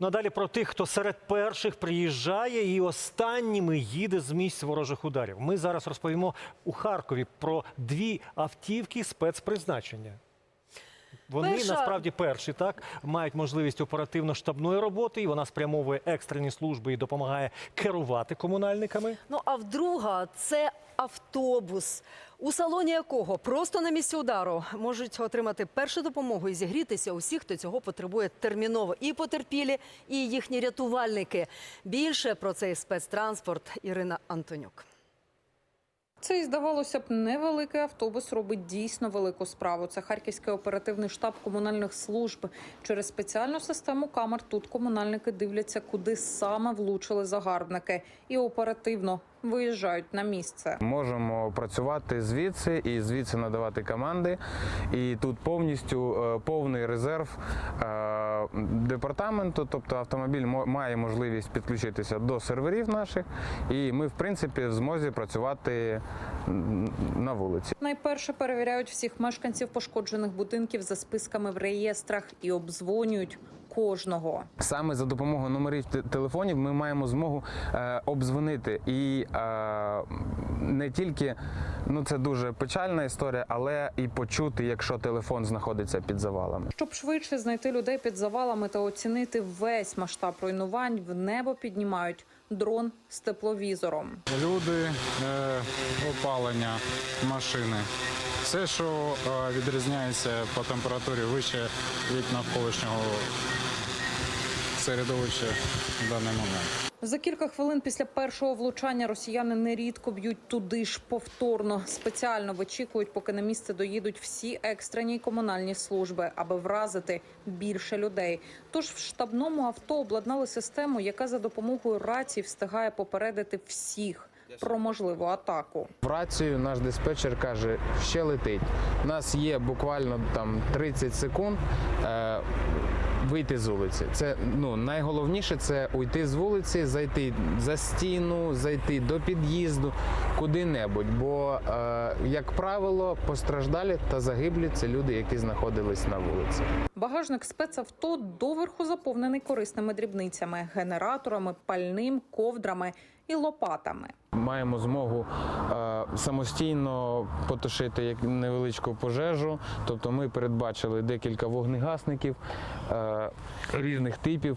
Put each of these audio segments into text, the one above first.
Надалі про тих, хто серед перших приїжджає і останніми їде з місць ворожих ударів. Ми зараз розповімо у Харкові про дві автівки спецпризначення. Вони Перша- насправді перші так мають можливість оперативно-штабної роботи, і вона спрямовує екстрені служби і допомагає керувати комунальниками. Ну а вдруга це автобус, у салоні якого просто на місці удару можуть отримати першу допомогу і зігрітися усі, хто цього потребує терміново. І потерпілі, і їхні рятувальники. Більше про цей спецтранспорт Ірина Антонюк. Цей, здавалося б, невеликий автобус робить дійсно велику справу. Це Харківський оперативний штаб комунальних служб. Через спеціальну систему камер тут комунальники дивляться, куди саме влучили загарбники, і оперативно виїжджають на місце. Можемо працювати звідси і звідси надавати команди. І тут повністю е, повний резерв е, департаменту, тобто автомобіль мо- має можливість підключитися до серверів наших, і ми, в принципі, в змозі працювати на вулиці. Найперше перевіряють всіх мешканців пошкоджених будинків за списками в реєстрах і обдзвонюють кожного. Саме за допомогою номерів телефонів ми маємо змогу е, обдзвонити і е, не тільки ну це дуже печальна історія, але і почути, якщо телефон знаходиться під завалами. Щоб швидше знайти людей під завалами та оцінити весь масштаб руйнувань, в небо піднімають дрон з тепловізором. люди, е, опалення, машини. Все, що е, відрізняється по температурі вище від навколишнього середовища в даний момент. За кілька хвилин після першого влучання росіяни нерідко б'ють туди ж повторно. Спеціально вичікують, поки на місце доїдуть всі екстрені комунальні служби, аби вразити більше людей. Тож в штабному авто обладнали систему, яка за допомогою рацій встигає попередити всіх про можливу атаку. В рацію наш диспетчер каже, ще летить. У нас є буквально там 30 секунд. Е, Вийти з вулиці. Це ну найголовніше це уйти з вулиці, зайти за стіну, зайти до під'їзду, куди-небудь. Бо, е, як правило, постраждалі та загиблі це люди, які знаходились на вулиці. Багажник спецавто доверху заповнений корисними дрібницями, генераторами, пальним, ковдрами і лопатами. Маємо змогу е, самостійно потушити невеличку пожежу. Тобто ми передбачили декілька вогнегасників е, різних типів.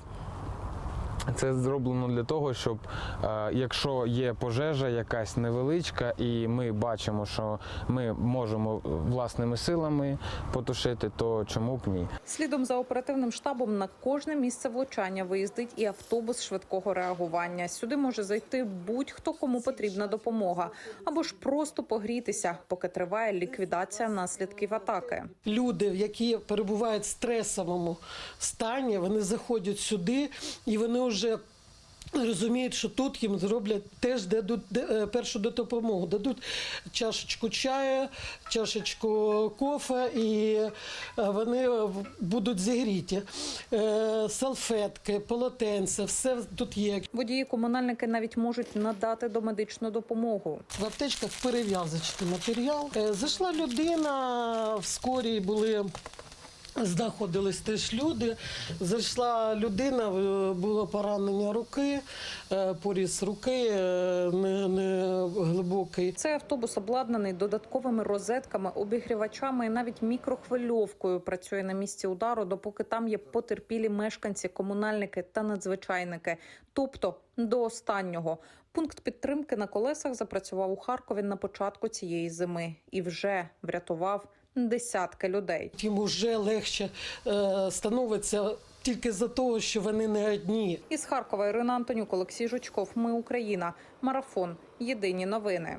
Це зроблено для того, щоб е, якщо є пожежа якась невеличка, і ми бачимо, що ми можемо власними силами потушити, то чому б ні? Слідом за оперативним штабом на кожне місце влучання виїздить і автобус швидкого реагування. Сюди може зайти будь-хто кому потрібна допомога, або ж просто погрітися, поки триває ліквідація наслідків атаки. люди, які перебувають в стресовому стані, вони заходять сюди і вони вже. Розуміють, що тут їм зроблять теж дадуть е, першу допомогу. Дадуть чашечку чаю, чашечку кофе, і е, вони будуть зігріті. Е, Салфетки, полотенце, все тут є. Водії комунальники навіть можуть надати домедичну допомогу. В аптечках перев'язочний матеріал. Е, Зайшла людина, в скорій були. Знаходились теж люди. Зайшла людина, було поранення руки, е, поріз руки е, не, не глибокий. Цей автобус обладнаний додатковими розетками, обігрівачами і навіть мікрохвильовкою. Працює на місці удару, допоки там є потерпілі мешканці, комунальники та надзвичайники. Тобто до останнього пункт підтримки на колесах запрацював у Харкові на початку цієї зими і вже врятував десятки людей. Їм вже легше е, становиться тільки за того, що вони не одні. Із Харкова Ірина Антонюк, Олексій Жучков. Ми Україна. Марафон. Єдині новини.